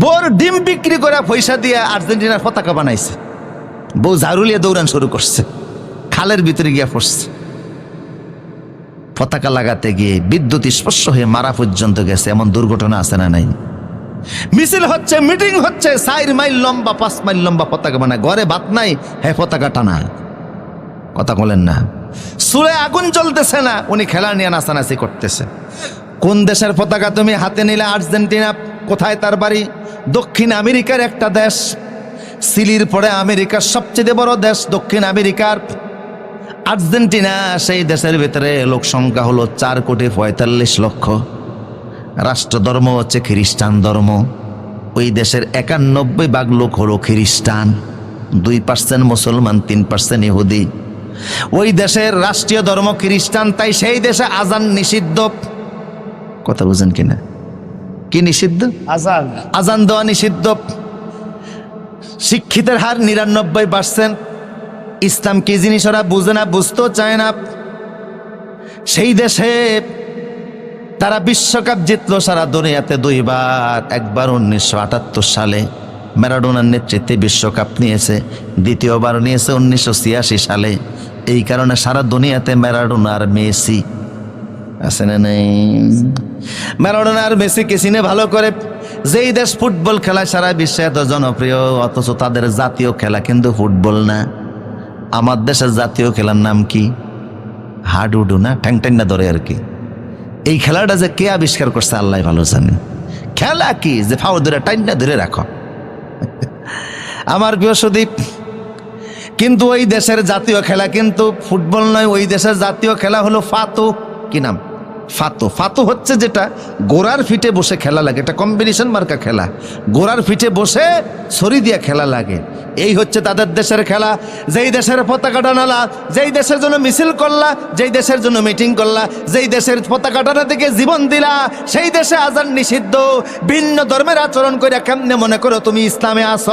Bore ডিম বিক্রি করে পয়সা দিয়ে আর্জেন্টিনার পতাকা বানাইছে। বউ ঝাড়ুলিয়ে দৌড়ান শুরু করছে। খালের ভিতরে গিয়া পড়ছে। পতাকা লাগাতে গিয়ে বিদ্যুৎ স্পর্শ হয়ে মারা পর্যন্ত গেছে। এমন দুর্ঘটনা আছে না নাই? মিছিল হচ্ছে, মিটিং হচ্ছে, চার মাইল লম্বা, পাঁচ মাইল লম্বা পতাকা বানায় ঘরে ভাত নাই হ্যাঁ পতাকা টানা। কথা বলেন না। সুরে আগুন জ্বলতেছে না, উনি খেলা নিয়ে নাচানাচি করতেছে। কোন দেশের পতাকা তুমি হাতে নিলে আর্জেন্টিনা কোথায় তার বাড়ি? দক্ষিণ আমেরিকার একটা দেশ। সিলির পরে আমেরিকার সবচেয়ে বড় দেশ দক্ষিণ আমেরিকার। আর্জেন্টিনা, সেই দেশের ভিতরে লোক সংখ্যা হলো চার কোটি পঁয়তাল্লিশ লক্ষ। রাষ্ট্র ধর্ম হচ্ছে খ্রিস্টান ধর্ম। ওই দেশের একানব্বই ভাগ লোক হলো খ্রিস্টান। দুই পার্সেন্ট মুসলমান, তিন পার্সেন্ট ইহুদি। ওই দেশের রাষ্ট্রীয় ধর্ম খ্রিস্টান, তাই সেই দেশে আজান নিষিদ্ধ। কথা বুঝেন কিনা? কি নিষিদ্ধ? আজান। আজান দেওয়া নিষিদ্ধ। শিক্ষিতের হার নিরানব্বই পার্সেন্ট ইসলাম কি জিনিস ওরা বুঝে না বুঝতেও চায় না। সেই দেশে তারা বিশ্বকাপ জিতলো সারা দুনিয়াতে দুইবার। একবার উনিশশো আটাত্তর সালে ম্যারাডোনার নেতৃত্বে বিশ্বকাপ নিয়েছে দ্বিতীয়বার নিয়েছে উনিশশো ছিয়াশি সালে। এই কারণে সারা দুনিয়াতে ম্যারাডোনার মেসি আছে না নেই? ম্যারাডোনা আর মেসিকে চিনে ভালো করে যেই দেশ ফুটবল খেলায় সারা বিশ্বে এত জনপ্রিয়, অথচ তাদের জাতীয় খেলা কিন্তু ফুটবল না। আমার দেশের জাতীয় খেলার নাম কি? হাডুডু না? ঠ্যাং ঠ্যাং না ধরে আর কি? এই খেলাটা যে কে আবিষ্কার করছে, আল্লাহ ভালো জানে। খেলা কি? যে ফাও ধরে টাইনটা ধরে রাখো। আমার প্রিয় সুদীপ, কিন্তু ওই দেশের জাতীয় খেলা কিন্তু ফুটবল নয়, ওই দেশের জাতীয় খেলা হলো ফাতু। কি নাম? ফাতো। ফাতো হচ্ছে যেটা গোড়ার ফিটে বসে খেলা লাগে। এটা কম্বিনেশন মার্কা খেলা। গোড়ার ফিটে বসে ছড়ি দিয়ে খেলা লাগে। এই হচ্ছে তাদের দেশের খেলা। যেই দেশের পতাকা টানালা, যেই দেশের জন্য মিছিল করলা, যেই দেশের জন্য মিটিং করলা, যেই দেশের পতাকা টানা থেকে জীবন দিলা, সেই দেশে আজান নিষিদ্ধ। ভিন্ন ধর্মের আচরণ করে কেমনে মনে করো তুমি ইসলামে আস